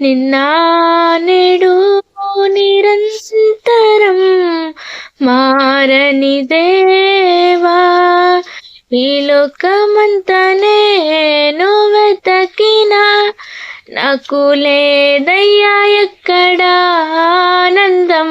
నిన్నా నిరంతరం మారని దేవా ఈ లోకమంతా నేను వెతకిన నాకు లేదయ్యా ఎక్కడ ఆనందం.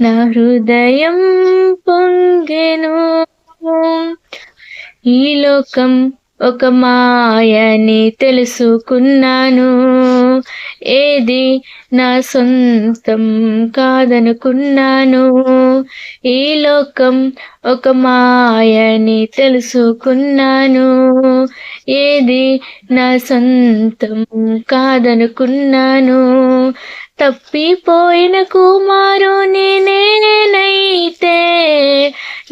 నా హృదయం పొంగెను. ఈ లోకం ఒక మాయని తెలుసుకున్నాను. ఏది నా సొంతం కాదనుకున్నాను. ఈ లోకం ఒక మాయని తెలుసుకున్నాను. ఏది నా సొంతం కాదనుకున్నాను. తప్పిపోయిన కుమారు నేనైతే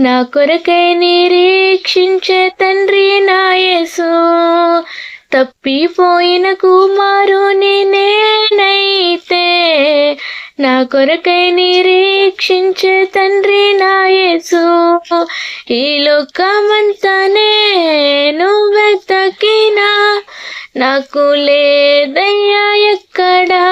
నా కొరకై నిరీక్షించే తండ్రి నాయసు తప్పిపోయిన కుమారు నేనైతే నా కొరకై నిరీక్షించే తండ్రి నాయసు ఈ లోకమంతా నువ్వెతకినా నాకు లేదయ్యా ఎక్కడా.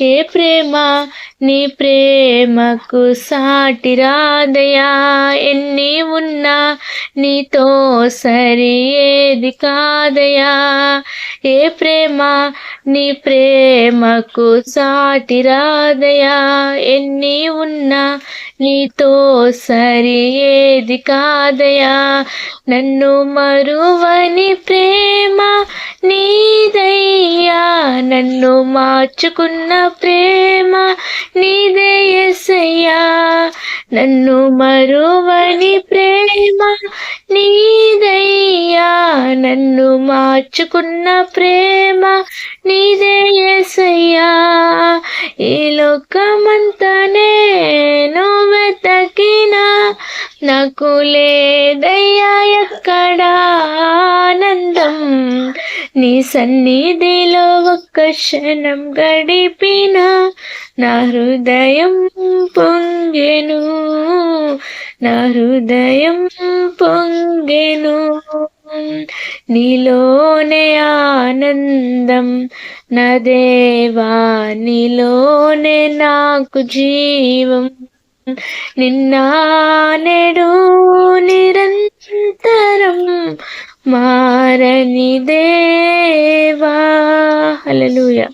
ఏ ప్రేమ నీ ప్రేమకు సాటి రాదయా ఎన్ని ఉన్నా నీతో సరి ఏది కాదయా. ఏ ప్రేమ నీ ప్రేమకు సాటి రాదయా ఎన్ని ఉన్నా నీతో సరి ఏది కాదయా. నన్ను మరువని ప్రేమ నీదయ్యా నన్ను మార్చుకున్న ప్రేమ నీదే నన్ను మరువని ప్రేమ నీదయ్యా. నన్ను మార్చుకున్న ప్రేమ నీదే ఈ లోకమంతనే నేను వెతకిన నాకు లేదయ్యా ఎక్కడ ఆనందం. నీ సన్నిధిలో ఒక్క క్షణం గడిపిన నా హృదయం పొంగెను నా హృదయం పొంగెను. నీలోనే ఆనందం నా దేవా నీలోనే నాకు జీవం. నిన్నా నెడు నిరంతరం మారని దేవా. హలలుయా